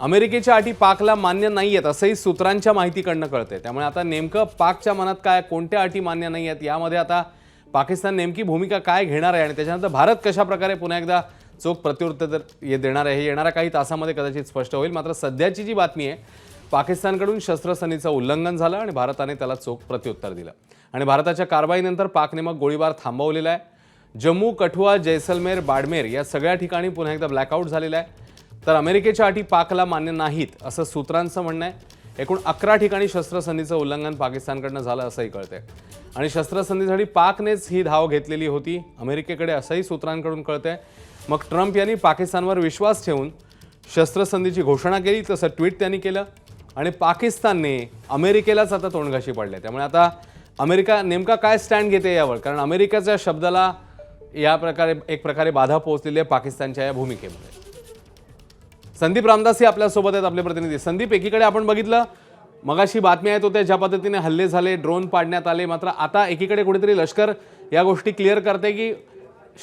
अमेरिकेच्या अटी पाकला मान्य नाही आहेत असंही सूत्रांच्या माहितीकडनं कळते त्यामुळे आता नेमकं पाकच्या मनात काय कोणत्या अटी मान्य नाही आहेत यामध्ये आता पाकिस्तान नेमकी भूमिका काय घेणार आहे आणि त्याच्यानंतर भारत कशाप्रकारे पुन्हा एकदा चोख प्रत्युत्तर हे देणार आहे हे येणाऱ्या काही तासामध्ये कदाचित स्पष्ट होईल. मात्र सध्याची जी बातमी आहे पाकिस्तानकडून शस्त्रसंधीचं उल्लंघन झालं आणि भारताने त्याला चोख प्रत्युत्तर दिलं. आणि भारताच्या कारवाईनंतर पाकने मग गोळीबार थांबवलेला आहे. जम्मू कठुआ जैसलमेर बाडमेर या सगळ्या ठिकाणी पुन्हा एकदा ब्लॅकआउट झालेला आहे. तर अमेरिकेच्या अटी पाकला मान्य नाहीत असं सूत्रांचं म्हणणं आहे. एकूण अकरा ठिकाणी शस्त्रसंधीचं उल्लंघन पाकिस्तानकडनं झालं असंही कळतंय. आणि शस्त्रसंधीसाठी पाकनेच ही धाव घेतलेली होती. अमेरिकेकडे असंही सूत्रांकडून कळतंय. मग ट्रम्प यांनी पाकिस्तानवर विश्वास ठेवून शस्त्रसंधीची घोषणा केली तसं ट्विट त्यांनी केलं. आणि पाकिस्तानने अमेरिकेलाच आता तोंडघाशी पडले त्यामुळे आता अमेरिका नेमका काय स्टँड घेते यावर? कारण अमेरिकेच्या शब्दाला या प्रकारे एक प्रकारे बाधा पोहोचलेली आहे पाकिस्तानच्या या भूमिकेमध्ये. संदीप रामदास हे आपल्यासोबत आहेत आपले प्रतिनिधी. संदीप एकीकडे आपण बघितलं मगाशी बातम्या येत होत्या ज्या पद्धतीने हल्ले झाले ड्रोन पाडण्यात आले. मात्र आता एकीकडे कुठेतरी लष्कर या गोष्टी क्लिअर करते की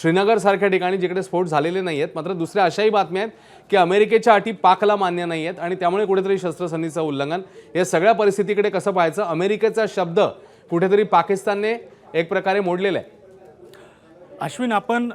श्रीनगर सारख्या ठिकाणी जिकडे स्फोट झालेले नाही आहेत मात्र दुसऱ्या अशाही बातम्या आहेत की अमेरिकेच्या अटी पाकला मान्य नाही आहेत आणि त्यामुळे कुठेतरी शस्त्रसंधीचं उल्लंघन. या सगळ्या परिस्थितीकडे कसं पाहायचं? अमेरिकेचा शब्द कुठेतरी पाकिस्तानने एक प्रकारे मोडलेला आहे. अश्विन आपण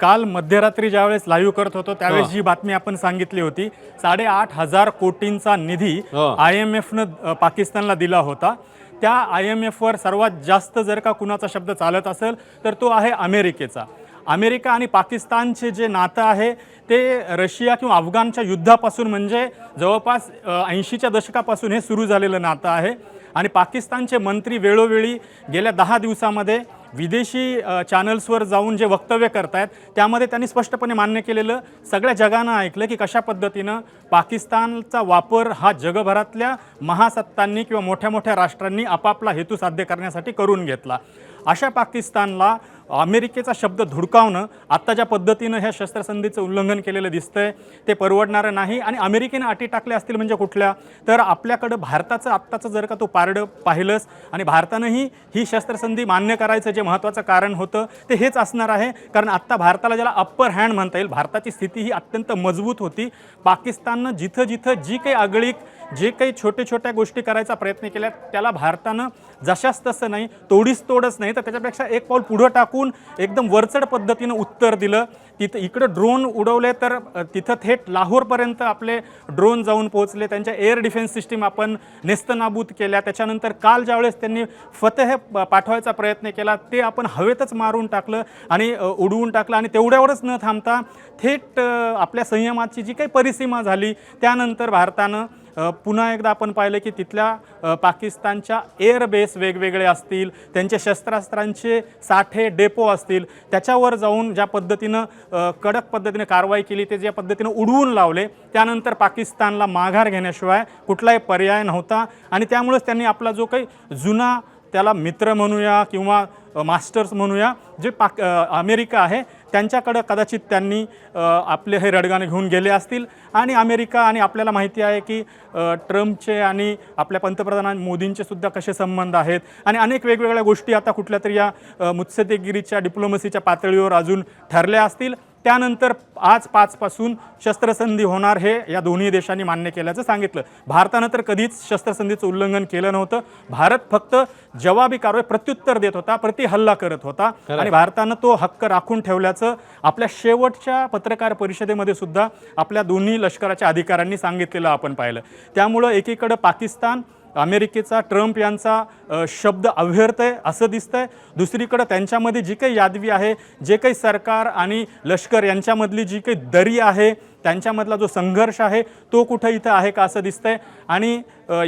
काल मध्यरात्री ज्यावेळेस लाईव्ह करत होतो त्यावेळेस जी बातमी आपण सांगितली होती साडेआठ हजार कोटींचा निधी. आय एम एफनं पाकिस्तानला दिला होता. त्या आय एम एफवर सर्वात जास्त जर का कुणाचा शब्द चालत असेल तर तो आहे अमेरिकेचा. अमेरिका आणि पाकिस्तानचे जे नातं आहे ते रशिया किंवा अफगाणच्या युद्धापासून म्हणजे जवळपास ऐंशीच्या दशकापासून हे सुरू झालेलं नातं आहे. आणि पाकिस्तानचे मंत्री वेळोवेळी गेल्या दहा दिवसामध्ये विदेशी चॅनल्सवर जाऊन जे वक्तव्य करतायत त्यामध्ये त्यांनी स्पष्टपणे मान्य केलेलं सगळ्या जगानं ऐकलं की कशा पद्धतीनं पाकिस्तानचा वापर हा जगभरातल्या महासत्तांनी किंवा मोठ्या मोठ्या राष्ट्रांनी आपापला हेतू साध्य करण्यासाठी करून घेतला. अशा पाकिस्तानला अमेरिकेचा शब्द धुडकावणं आत्ता ज्या पद्धतीनं ह्या शस्त्रसंधीचं उल्लंघन केलेलं दिसतंय. ते परवडणारं नाही आणि अमेरिकेनं अटी टाकल्या असतील म्हणजे कुठल्या? तर आपल्याकडं भारताचं आत्ताचं जर का तू पारडं पाहिलंस आणि भारतानंही ही शस्त्रसंधी मान्य करायचं जे महत्त्वाचं कारण होतं ते हेच असणार आहे. कारण आत्ता भारताला ज्याला अप्पर हँड म्हणता येईल भारताची स्थिती ही अत्यंत मजबूत होती. पाकिस्ताननं जिथं जिथं जी काही आगळीक जे काही छोटे छोट्या गोष्टी करायचा प्रयत्न केल्या त्याला भारतानं जशाच तसं नाही तोडीस तोडच नाही तर त्याच्यापेक्षा एक पाऊल पुढं टाकून एकदम वरचढ पद्धतीनं उत्तर दिलं. तिथं इकडं ड्रोन उडवले तर तिथं थेट लाहोरपर्यंत आपले ड्रोन जाऊन पोहोचले. त्यांच्या एअर डिफेन्स सिस्टीम आपण नेस्तनाबूत केल्या. त्याच्यानंतर काल ज्यावेळेस त्यांनी फतेह पाठवायचा प्रयत्न केला ते आपण हवेतच मारून टाकलं आणि उडवून टाकलं आणि तेवढ्यावरच न थांबता थेट आपल्या संयमाची जी काही परिसीमा झाली त्यानंतर भारतानं पुन्हा एकदा आपण पाहिलं की तिथल्या पाकिस्तानच्या एअरबेस वेगवेगळे असतील त्यांचे शस्त्रास्त्रांचे साठे डेपो असतील त्याच्यावर जाऊन ज्या पद्धतीनं कडक पद्धतीने कारवाई केली ते ज्या पद्धतीनं उडवून लावले त्यानंतर पाकिस्तानला माघार घेण्याशिवाय कुठलाही पर्याय नव्हता. आणि त्यामुळेच त्यांनी आपला जो काही जुना त्याला मित्र म्हणूया किंवा मास्टर्स म्हणूया जे पाक अमेरिका आहे त्यांच्याकडं कदाचित त्यांनी आपले हे रडगाणे घेऊन गेले असतील. आणि अमेरिका आणि आपल्याला माहिती आहे की ट्रम्पचे आणि आपल्या पंतप्रधान मोदींचे सुद्धा कसे संबंध आहेत. आणि अनेक वेगवेगळ्या गोष्टी आता कुठल्या तरी या अ, मुत्सद्देगिरीच्या डिप्लोमसीच्या पातळीवर अजून ठरल्या असतील. त्यानंतर आज पाचपासून शस्त्रसंधी होणार हे या दोन्ही देशांनी मान्य केल्याचं सांगितलं. भारतानं तर कधीच शस्त्रसंधीचं उल्लंघन केलं नव्हतं. भारत फक्त जवाबी कारवाई प्रत्युत्तर देत होता प्रति हल्ला करत होता. आणि भारतानं तो हक्क राखून ठेवल्याचं आपल्या शेवटच्या पत्रकार परिषदेमध्ये सुद्धा आपल्या दोन्ही लष्कराच्या अधिकाऱ्यांनी सांगितलेलं आपण पाहिलं. त्यामुळं एकीकडं पाकिस्तान अमेरिकेचा ट्रम्प यांचा शब्द अव्यर्थ असं दिसतंय. दुसरीकडं त्यांच्यामध्ये जी काही यादवी आहे जे काही सरकार आणि लष्कर यांच्यामधली जी काही दरी आहे त्यांच्यामधला जो संघर्ष आहे तो कुठं इथं आहे का असं दिसतंय. आणि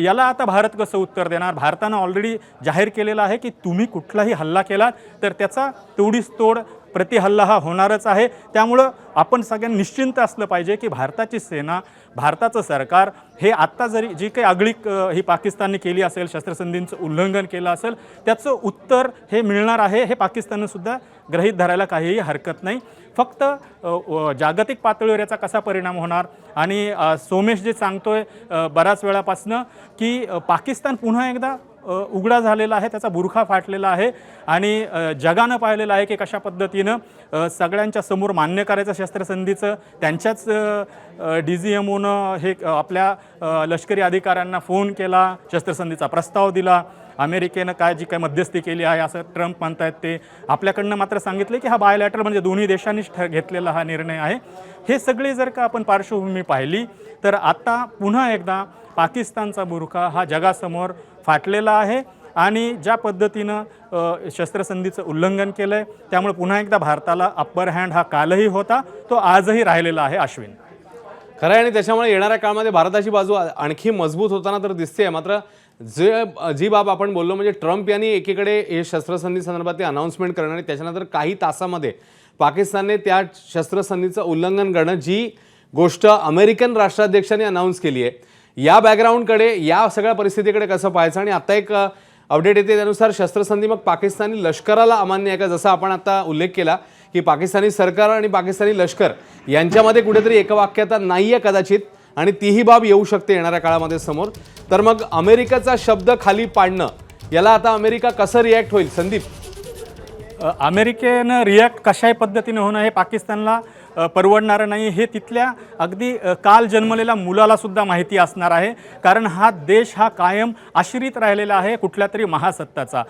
याला आता भारत कसं उत्तर देणार? भारतानं ऑलरेडी जाहीर केलेलं आहे की तुम्ही कुठलाही हल्ला केलात तर त्याचा तेवढीच तोड प्रतिहल्ला हा होणारच आहे. त्यामुळं आपण सगळ्यांनी निश्चिंत असलं पाहिजे की भारताची सेना भारताचं सरकार हे आत्ता जरी जी काही आगळीक ही पाकिस्तानने केली असेल शस्त्रसंधींचं उल्लंघन केलं असेल त्याचं उत्तर हे मिळणार आहे हे पाकिस्ताननंसुद्धा ग्रहीत धरायला काहीही हरकत नाही. फक्त जागतिक पातळीवर याचा कसा परिणाम होणार आणि सोमेश जे सांगतोय बऱ्याच वेळापासनं की पाकिस्तान पुन्हा एकदा उघडा झालेला आहे त्याचा बुरखा फाटलेला आहे आणि जगानं पाहिलेलं आहे की कशा पद्धतीनं सगळ्यांच्या समोर मान्य करायचं शस्त्रसंधीचं त्यांच्याच डी जी एम ओनं हे आपल्या लष्करी अधिकाऱ्यांना फोन केला शस्त्रसंधीचा प्रस्ताव दिला अमेरिकेनं काय जी काय मध्यस्थी केली आहे असं ट्रम्प म्हणतायत ते आपल्याकडनं मात्र सांगितले की हा बायोलॅटर म्हणजे दोन्ही देशांनीच ठ घेतलेला हा निर्णय आहे. हे सगळे जर का आपण पार्श्वभूमी पाहिली तर आता पुन्हा एकदा पाकिस्तानचा बुरखा हा जगासमोर फाटलेला आहे आणि ज्या पद्धतीनं शस्त्रसंधीचं उल्लंघन केलं आहे त्यामुळे पुन्हा एकदा भारताला अप्पर हँड हा कालही होता तो आजही राहिलेला आहे अश्विन. खरं आहे आणि त्याच्यामुळे येणाऱ्या काळामध्ये भारताची बाजू आणखी मजबूत होताना तर दिसते मात्र जे जी बाब आपण बोललो म्हणजे ट्रम्प यांनी एकीकडे हे शस्त्रसंधी संदर्भात अनाऊन्समेंट करणं आणि त्याच्यानंतर काही तासामध्ये पाकिस्तानने त्या शस्त्रसंधीचं उल्लंघन करणं जी गोष्ट अमेरिकन राष्ट्राध्यक्षांनी अनाऊन्स केली आहे या बॅकग्राऊंडकडे या सगळ्या परिस्थितीकडे कसं पाहायचं? आणि आता एक uh, अपडेट येते त्यानुसार शस्त्रसंधी मग पाकिस्तानी लष्कराला अमान्य आहे का? जसं आपण आता उल्लेख केला की पाकिस्तानी सरकार आणि पाकिस्तानी लष्कर यांच्यामध्ये कुठेतरी एकवाक्यता नाही आहे कदाचित आणि तीही बाब येऊ शकते येणाऱ्या काळामध्ये समोर. तर मग अमेरिकेचा शब्द खाली पाडणं याला आता अमेरिका कसं रिॲक्ट होईल? संदीप. अमेरिकेनं रिॲक्ट कशाही पद्धतीने होणं हे पाकिस्तानला परवडणारं नाही. हे तिथल्या अगदी काल जन्मलेल्या मुलालासुद्धा माहिती असणार आहे. कारण हा देश हा कायम आश्रित राहिलेला आहे कुठल्या तरी महासत्ताचा.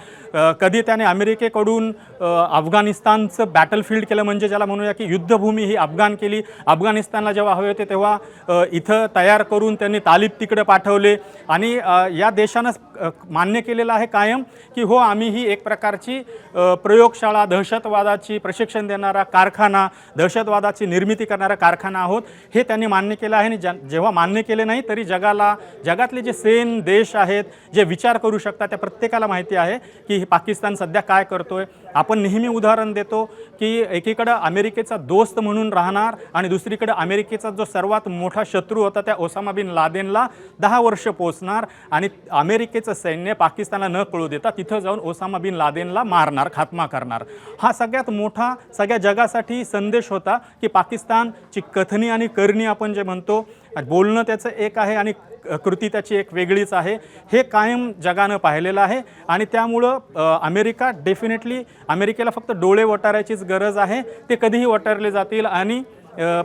कधी त्याने अमेरिकेकडून अफगाणिस्तानचं बॅटलफील्ड केलं म्हणजे ज्याला म्हणूया की युद्धभूमी ही अफगाण केली. अफगाणिस्तानला जेव्हा हवे होते तेव्हा इथं तयार करून त्यांनी तालिब तिकडे पाठवले. आणि या देशानं मान्य केलेलं आहे कायम की हो आम्ही ही एक प्रकारची प्रयोग प्रयोगशाळा दहशतवादाची प्रशिक्षण देणारा कारखाना दहशतवादाची निर्मिती करणारा कारखाना आहोत हे त्यांनी मान्य केलं आहे. आणि ज्या- जेव्हा मान्य केले नाही तरी जगाला जगातले जे सेन देश आहेत जे विचार करू शकतात त्या प्रत्येकाला माहिती आहे की हे पाकिस्तान सध्या काय करतोय. आपण नेहमी उदाहरण देतो की एकीकडं अमेरिकेचा दोस्त म्हणून राहणार आणि दुसरीकडं अमेरिकेचा जो सर्वात मोठा शत्रू होता त्या ओसामा बिन लादेनला दहा वर्ष पोचणार आणि अमेरिकेचं सैन्य पाकिस्तानला न कळू देता तिथं जाऊन ओसामा बिन लादेनला मारणार खात्मा करणार. हा सगळ्यात मोठा सगळ्या जगासाठी संदेश होता की पाकिस्तानची कथनी आणि करणी आपण जे म्हणतो बोलणं त्याचं एक आहे आणि कृती त्याची एक वेगळीच आहे. हे कायम जगानं पाहिलेलं आहे आणि त्यामुळं अमेरिका डेफिनेटली अमेरिकेला फक्त डोळे वटारायचीच गरज आहे. ते कधीही वटारले जातील आणि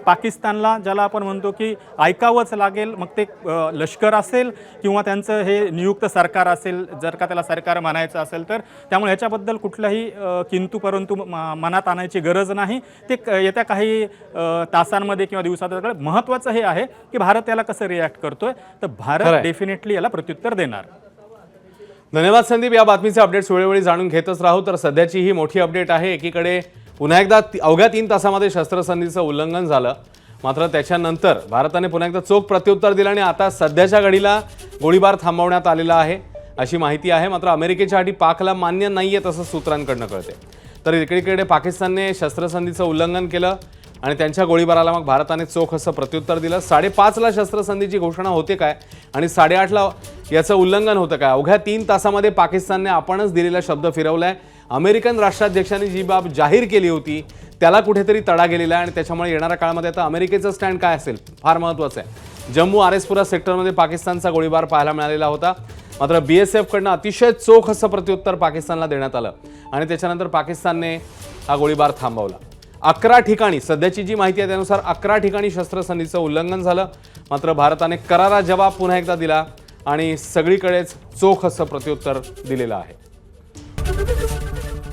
पाकिस्तानला ज्याला आपण म्हणतो की ऐकावंच लागेल मग ते लष्कर असेल किंवा त्यांचं हे नियुक्त सरकार असेल जर का त्याला सरकार म्हणायचं असेल तर त्यामुळे ह्याच्याबद्दल कुठलाही किंतु परंतु मनात आणायची गरज नाही. ते येत्या काही तासांमध्ये किंवा दिवसात महत्त्वाचं हे आहे की भारत याला कसं रिॲक्ट करतोय. तर भारत. डेफिनेटली याला प्रत्युत्तर देणार. धन्यवाद संदीप. या बातमीचे अपडेट्स वेळोवेळी जाणून घेतच राहू. तर सध्याची ही मोठी अपडेट आहे. एकीकडे पुन्हा एकदा अवघ्या तीन तासामध्ये शस्त्रसंधीचं उल्लंघन झालं. मात्र त्याच्यानंतर भारताने पुन्हा एकदा चोख प्रत्युत्तर दिलं आणि आता सध्याच्या घडीला गोळीबार थांबवण्यात आलेला आहे अशी माहिती आहे. मात्र अमेरिकेच्या अटी पाकला मान्य नाही आहे तसं सूत्रांकडनं कळते तर इकडे पाकिस्तानने शस्त्रसंधीचं उल्लंघन केलं आणि त्यांच्या गोळीबाराला मग भारताने चोख असं प्रत्युत्तर दिलं. साडेपाचला शस्त्रसंधीची घोषणा होते काय आणि साडेआठला याचं उल्लंघन होतं काय? अवघ्या तीन तासामध्ये पाकिस्तानने आपणच दिलेला शब्द फिरवला आहे अमेरिकन राष्ट्राध्यक्षांनी जी बाब जाहीर केली होती त्याला कुठेतरी तडा गेलेला आहे आणि त्याच्यामुळे येणाऱ्या काळामध्ये आता अमेरिकेचं स्टँड काय असेल फार महत्त्वाचं आहे. जम्मू आरेसपुरा सेक्टरमध्ये पाकिस्तानचा गोळीबार पाहायला मिळालेला होता. मात्र बी एस एफकडनं अतिशय चोख असं प्रत्युत्तर पाकिस्तानला देण्यात आलं आणि त्याच्यानंतर पाकिस्तानने हा गोळीबार थांबवला. अकरा ठिकाणी सध्याची जी माहिती आहे त्यानुसार अकरा ठिकाणी शस्त्रसंधीचं उल्लंघन झालं. मात्र भारताने करारा जवाब पुन्हा एकदा दिला आणि सगळीकडेच चोख असं प्रत्युत्तर दिलेलं आहे.